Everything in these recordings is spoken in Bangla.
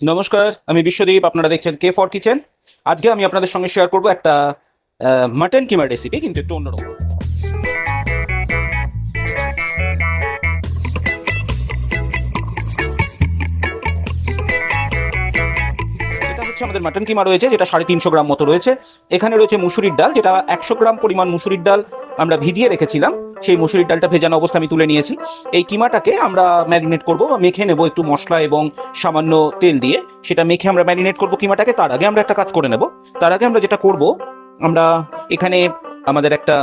নমস্কার, আমি বিশ্বদীপ, আপনারা দেখছেন কে ফর কিচেন আজকে আমি আপনাদের সঙ্গে শেয়ার করব একটা মাটন কিমার রেসিপি কিন্তু একটু অন্যরকম। হচ্ছে আমাদের মাটন কিমা রয়েছে, যেটা সাড়ে তিনশো গ্রাম মতো রয়েছে। এখানে রয়েছে মুসুরির ডাল, যেটা একশো গ্রাম পরিমাণ মুসুরির ডাল আমরা ভিজিয়ে রেখেছিলাম। সেই মুসুরির ডালটা ভেজানো অবস্থা আমি তুলে নিয়েছি। এই কিমাটাকে আমরা ম্যারিনেট করব বা মেখে নেব একটু মশলা এবং সামান্য তেল দিয়ে। সেটা মেখে আমরা ম্যারিনেট করব কিমাটাকে, তার আগে আমরা একটা কাজ করে নেব। তার আগে আমরা যেটা করব, আমরা এখানে আমাদের একটা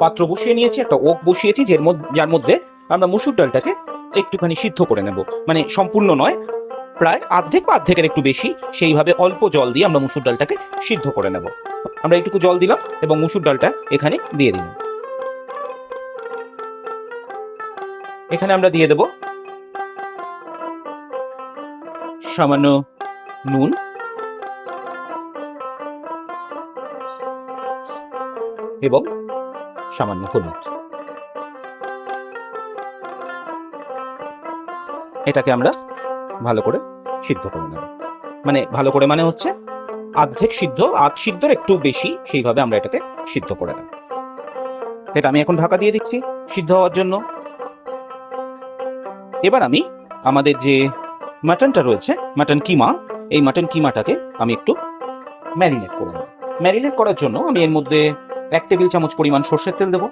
পাত্র বসিয়ে নিয়েছি, একটা ওক বসিয়েছি, যার মধ্যে যার মধ্যে আমরা মুসুর ডালটাকে একটুখানি সিদ্ধ করে নেব। মানে সম্পূর্ণ নয় প্রায় অর্ধেক বা অর্ধেকের একটু বেশি, সেইভাবে অল্প জল দিয়ে আমরা মুসুর ডালটাকে সিদ্ধ করে নেব। আমরা একটু জল দিলাম এবং মুসুর ডালটা এখানে দিয়ে দিলাম। এখানে আমরা দিয়ে দেব সামান্য নুন। এবং সামান্য হলুদ। এটাকে আমরা ভালো করে সিদ্ধ করে নেব। মানে ভালো করে মানে হচ্ছে অর্ধেক সিদ্ধ, আধ সিদ্ধর একটু বেশি সেইভাবে আমরা এটাকে সিদ্ধ করে নেব। এটা আমি এখন ঢাকা দিয়ে দিচ্ছি সিদ্ধ হওয়ার জন্য। এবার আমি আমাদের যে মাটনটা রয়েছে, মাটন কিমা, এই মাটন কিমাটাকে আমি একটু ম্যারিনেট করে নেব। ম্যারিনেট করার জন্য আমি এর মধ্যে এক টেবিল চামচ পরিমাণ সর্ষের তেল দেবো।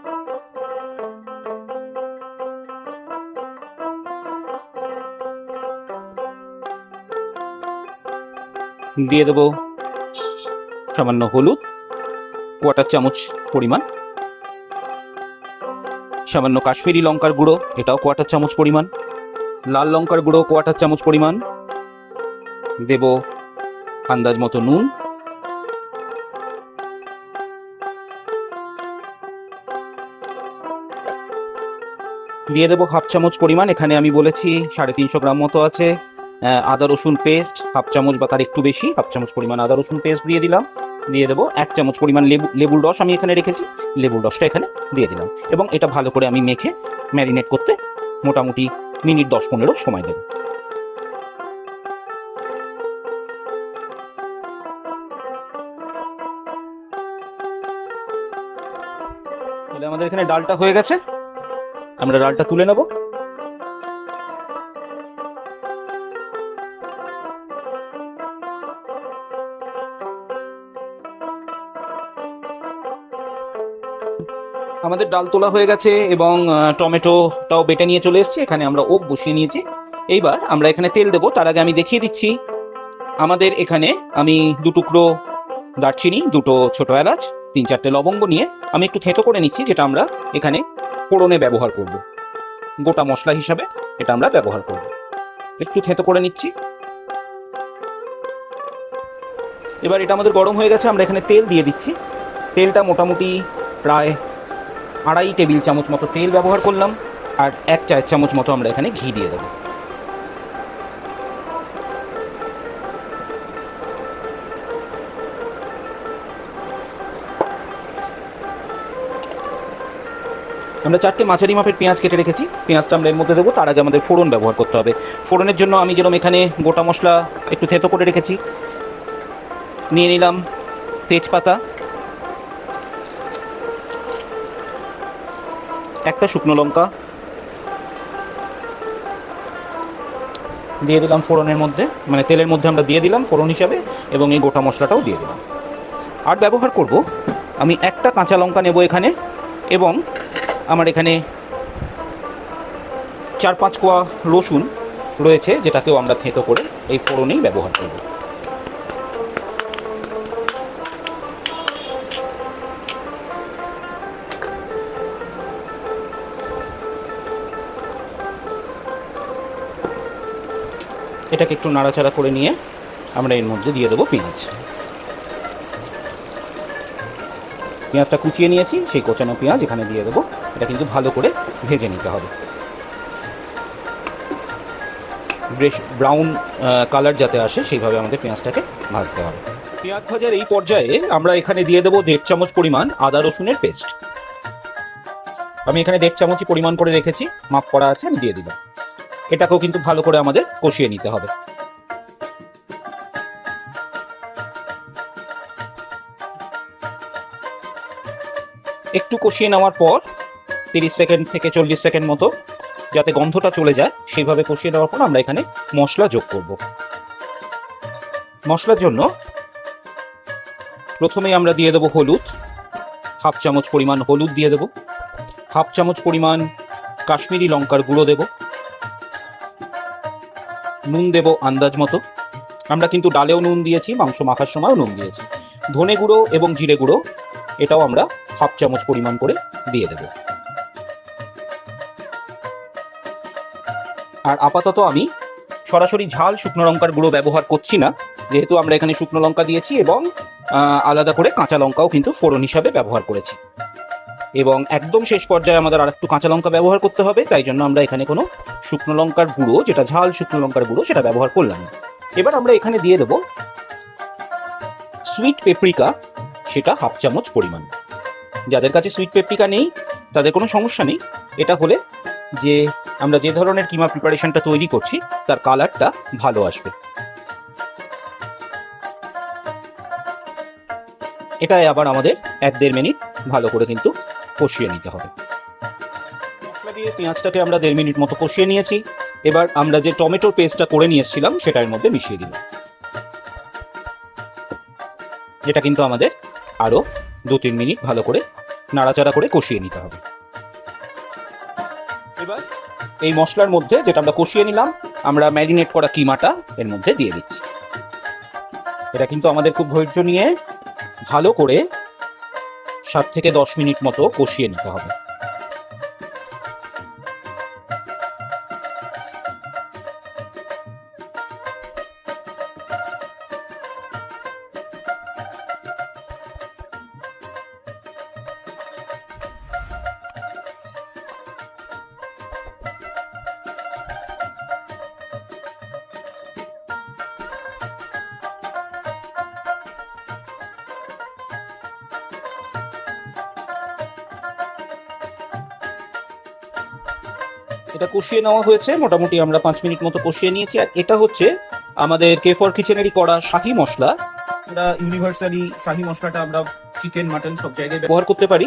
দিয়ে দেবো সামান্য হলুদ কোয়াটার চামচ পরিমাণ, সামান্য কাশ্মীরি লঙ্কার গুঁড়ো, এটাও কোয়াটার চামচ পরিমাণ, লাল লঙ্কার গুঁড়ো কোয়াটার চামচ পরিমাণ, দেব আন্দাজ মতো নুন, দিয়ে দেবো হাফ চামচ পরিমাণ, এখানে আমি বলেছি সাড়ে তিনশো গ্রাম মতো আছে। আদা, রসুন পেস্ট হাফ চামচ বা তার একটু বেশি হাফ চামচ পরিমাণ আদা, রসুন পেস্ট দিয়ে দিলাম, দিয়ে দেবো এক চামচ পরিমাণ লেবু, লেবুর রস আমি এখানে রেখেছি। লেবুর রসটা এখানে দিয়ে দিলাম। এবং এটা ভালো করে আমি মেখে ম্যারিনেট করতে মোটামুটি মিনিট দশ পনেরো সময় দেবো তাহলে আমাদের এখানে ডালটা হয়ে গেছে। আমরা ডালটা তুলে নেব। আমাদের ডাল তোলা হয়ে গেছে এবং টমেটোটাও বেটে নিয়ে চলে এসেছি। এখানে আমরা ওক বসিয়ে নিয়েছি। এইবার আমরা এখানে তেল দেবো। তার আগে আমি দেখিয়ে দিচ্ছি। আমাদের এখানে আমি দু টুকরো দারচিনি, দুটো ছোট এলাচ, তিন চারটে লবঙ্গ নিয়ে আমি একটু থেঁতো করে নিচ্ছি, যেটা আমরা এখানে ফোড়নে ব্যবহার করব। গোটা মশলা হিসাবে এটা আমরা ব্যবহার করব। একটু থেঁতো করে নিচ্ছি। এবার এটা আমাদের গরম হয়ে গেছে, আমরা এখানে তেল দিয়ে দিচ্ছি। তেলটা মোটামুটি প্রায় আড়াই টেবিল চামচ মতো তেল ব্যবহার করলাম, আর এক চার চামচ মতো আমরা এখানে ঘি দিয়ে দেবো। আমরা চারটে মাঝারি মাপের পেঁয়াজ কেটে রেখেছি। পেঁয়াজটা আমরা এর মধ্যে দেবো, তার আগে আমাদের ফোড়ন ব্যবহার করতে হবে। ফোড়নের জন্য আমি যেরকম এখানে গোটা মশলা একটু থেতো করে রেখেছি, নিয়ে নিলাম তেজপাতা একটা শুকনো লঙ্কা। দিয়ে দিলাম ফোড়নের মধ্যে মানে তেলের মধ্যে আমরা দিয়ে দিলাম ফোড়ন হিসাবে, এবং এই গোটা মশলাটাও দিয়ে দিলাম। আর ব্যবহার করব, আমি একটা কাঁচা লঙ্কা নেব এখানে, এবং আমার এখানে চার পাঁচ কোয়া রসুন রয়েছে, যেটাকেও আমরা থেঁতো করে এই ফোড়নেই ব্যবহার করব। এটাকে একটু নাড়াচাড়া করে নিয়ে আমরা এর মধ্যে দিয়ে দেবো পেঁয়াজ। পেঁয়াজটা কুচিয়ে নিয়েছি, সেই কোচানো পেঁয়াজ এখানে দিয়ে দেবো। এটা কিন্তু ভালো করে ভেজে নিতে হবে। বেশ ব্রাউন কালার যাতে আসে, সেইভাবে আমাদের পেঁয়াজটাকে ভাজতে হবে। পেঁয়াজ ভাজার এই পর্যায়ে আমরা এখানে দিয়ে দেবো দেড় চামচ পরিমাণ আদা রসুনের পেস্ট আমি এখানে দেড় চামচই পরিমাণ করে রেখেছি। মাপ করা আছে, আমি দিয়ে দিলাম। এটাকেও কিন্তু ভালো করে আমাদের কষিয়ে নিতে হবে। একটু কষিয়ে নেওয়ার পর, তিরিশ সেকেন্ড থেকে চল্লিশ সেকেন্ড মতো যাতে গন্ধটা চলে যায়, সেইভাবে কষিয়ে নেওয়ার পর আমরা এখানে মশলা যোগ করব। মশলার জন্য প্রথমেই আমরা দিয়ে দেবো হলুদ, হাফ চামচ পরিমাণ হলুদ দিয়ে দেবো, হাফ চামচ পরিমাণ কাশ্মীরি লঙ্কার গুঁড়ো দেবো নুন দেব আন্দাজ মতো। আমরা কিন্তু ডালেও নুন দিয়েছি, মাংস মাখার সময়ও নুন দিয়েছি। ধনে গুঁড়ো এবং জিরে গুঁড়ো, এটাও আমরা হাফ চামচ পরিমাণ করে দিয়ে দেব। আর আপাতত আমি সরাসরি ঝাল শুকনো লঙ্কার গুঁড়ো ব্যবহার করছি না। যেহেতু আমরা এখানে শুকনো লঙ্কা দিয়েছি এবং আলাদা করে কাঁচা লঙ্কাও কিন্তু ফোড়ন হিসাবে ব্যবহার করেছি। এবং একদম শেষ পর্যায়ে আমাদের আর একটু কাঁচা লঙ্কা ব্যবহার করতে হবে, তাই জন্য আমরা এখানে কোনো শুকনো লঙ্কার গুঁড়ো, যেটা ঝাল শুকনো লঙ্কার গুঁড়ো, সেটা ব্যবহার করলাম এবার আমরা এখানে দিয়ে দেবো সুইট পেপরিকা সেটা হাফ চামচ পরিমাণ। যাদের কাছে সুইট পেপরিকা নেই, তাদের কোনো সমস্যা নেই। এটা হলে যে আমরা যে ধরনের কিমা প্রিপারেশনটা তৈরি করছি, তার কালারটা ভালো আসবে। এটাই আবার আমাদের এক দেড় মিনিট ভালো করে কিন্তু কষিয়ে নিতে হবে। মশলা দিয়ে পেঁয়াজটাকে আমরা দেড় মিনিট মতো কষিয়ে নিয়েছি। এবার আমরা যে টমেটোর পেস্টটা করে নিয়ে এসেছিলাম, সেটার মধ্যে মিশিয়ে দিলাম। এটা কিন্তু আমাদের আরও দু তিন মিনিট ভালো করে নাড়াচাড়া করে কষিয়ে নিতে হবে। এবার এই মশলার মধ্যে যেটা আমরা কষিয়ে নিলাম, আমরা ম্যারিনেট করা কিমাটা এর মধ্যে দিয়ে দিচ্ছি। এটা কিন্তু আমাদের খুব ধৈর্য নিয়ে ভালো করে সাত থেকে দশ মিনিট মতো কষিয়ে নিতে হবে। এটা কষিয়ে নেওয়া হয়েছে। মোটামুটি আমরা পাঁচ মিনিট মতো কষিয়ে নিয়েছি। আর এটা হচ্ছে আমাদের কে ফর কিচেনেরই করা শাহি মশলা। আমরা ইউনিভার্সালি শাহি মশলাটা আমরা চিকেন মাটন সব জায়গায় ব্যবহার করতে পারি।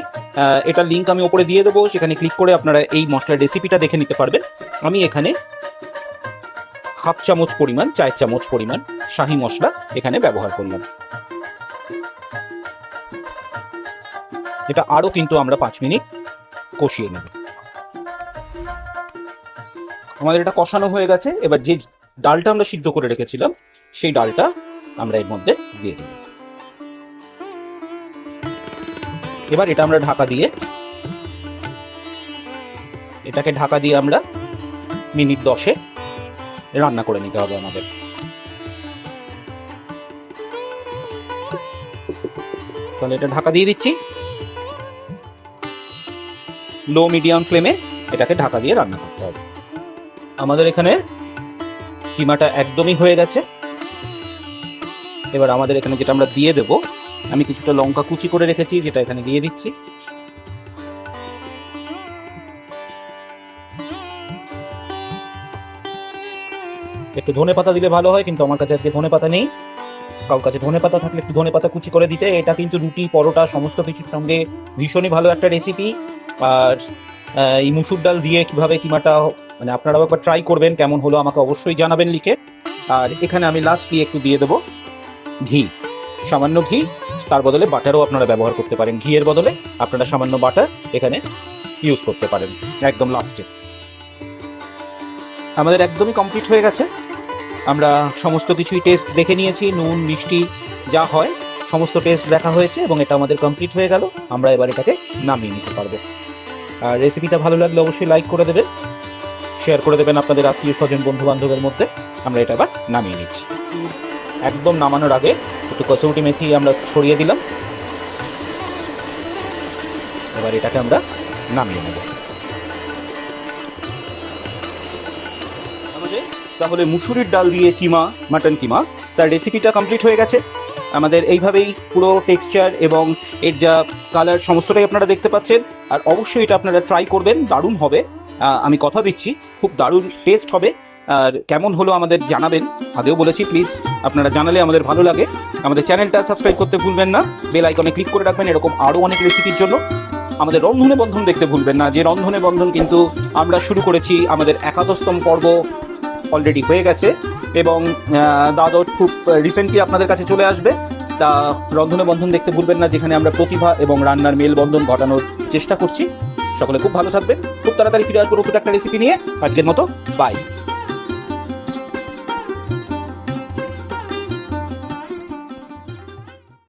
এটা লিঙ্ক আমি ওপরে দিয়ে দেবো। সেখানে ক্লিক করে আপনারা এই মশলার রেসিপিটা দেখে নিতে পারবেন। আমি এখানে হাফ চামচ পরিমাণ চায়ের চামচ পরিমাণ শাহি মশলা এখানে ব্যবহার করলাম। এটা আরও কিন্তু আমরা পাঁচ মিনিট কষিয়ে নেব। আমাদের এটা কষানো হয়ে গেছে। এবার যে ডালটা আমরা সিদ্ধ করে রেখেছিলাম, সেই ডালটা আমরা এর মধ্যে দিয়ে দেব এবার এটা আমরা ঢাকা দিয়ে, এটাকে ঢাকা দিয়ে আমরা মিনিট দশে রান্না করে নিতে হবে আমাদের। তাহলে এটা ঢাকা দিয়ে দিচ্ছি। লো মিডিয়াম ফ্লেমে এটাকে ঢাকা দিয়ে রান্না করতে হবে। আমাদের এখানে কিমাটা একদমই হয়ে গেছে। এবার আমাদের এখানে যেটা আমরা দিয়ে দেব, আমি কিছুটা লঙ্কা কুচি করে রেখেছি, যেটা এখানে দিয়ে দিচ্ছি। একটু ধনে পাতা দিলে ভালো হয়, কিন্তু আমার কাছে আজকে ধনে পাতা নেই। কারোর কাছে ধনে পাতা থাকলে একটু ধনে পাতা কুচি করে দিতে। এটা কিন্তু রুটি পরোটা, সমস্ত কিছুর সঙ্গে ভীষণই ভালো একটা রেসিপি আর এই মুসুর ডাল দিয়ে কীভাবে কিমাটা মানে আপনারাও একবার ট্রাই করবেন, কেমন হলো আমাকে অবশ্যই জানাবেন লিখে। আর এখানে আমি লাস্ট দিয়ে একটু দিয়ে দেবো ঘি। সামান্য ঘি, তার বদলে বাটারও আপনারা ব্যবহার করতে পারেন। ঘিয়ের বদলে আপনারা সামান্য বাটার এখানে ইউজ করতে পারেন, একদম লাস্টে আমাদের একদমই কমপ্লিট হয়ে গেছে। আমরা সমস্ত কিছুই টেস্ট দেখে নিয়েছি, নুন, মিষ্টি, যা হয়, সমস্ত টেস্ট দেখা হয়েছে এবং এটা আমাদের কমপ্লিট হয়ে গেল। আমরা এবার এটাকে নামিয়ে নিতে পারব। আর রেসিপিটা ভালো লাগলে অবশ্যই লাইক করে দেবেন। শেয়ার করে দেবেন আপনাদের আত্মীয় স্বজন বন্ধু বান্ধবের মধ্যে। আমরা এটা আবার নামিয়ে নিচ্ছি। একদম নামানোর আগে একটু কসৌটি মেথি আমরা ছড়িয়ে দিলাম। এবার এটাকে আমরা নামিয়ে নেব। তাহলে মুসুরির ডাল দিয়ে কিমা, মাটন কিমা, তার রেসিপিটা কমপ্লিট হয়ে গেছে। আমাদের এইভাবেই পুরো টেক্সচার এবং এর যা কালার সমস্তটাই আপনারা দেখতে পাচ্ছেন। আর অবশ্যই এটা আপনারা ট্রাই করবেন, দারুণ হবে। আমি কথা দিচ্ছি, খুব দারুণ টেস্ট হবে। আর কেমন হলো আমাদের জানাবেন আগেও বলেছি প্লিজ আপনারা জানালে আমাদের ভালো লাগে। আমাদের চ্যানেলটা সাবস্ক্রাইব করতে ভুলবেন না বেল আইকনে ক্লিক করে রাখবেন, এরকম আরও অনেক রেসিপির জন্য। আমাদের রন্ধনে বন্ধন দেখতে ভুলবেন না, যে রন্ধনে বন্ধন কিন্তু আমরা শুরু করেছি আমাদের একাদশতম পর্ব অলরেডি হয়ে গেছে। এবং দ্বাদশ খুব রিসেন্টলি আপনাদের কাছে চলে আসবে। তা রন্ধনে বন্ধন দেখতে ভুলবেন না, যেখানে আমরা প্রতিভা এবং রান্নার মেলবন্ধন ঘটানোর চেষ্টা করছি। সকলে খুব ভালো থাকবেন। খুব তাড়াতাড়ি ফিরে আসব নতুন একটা রেসিপি নিয়ে। আজকের মতো বাই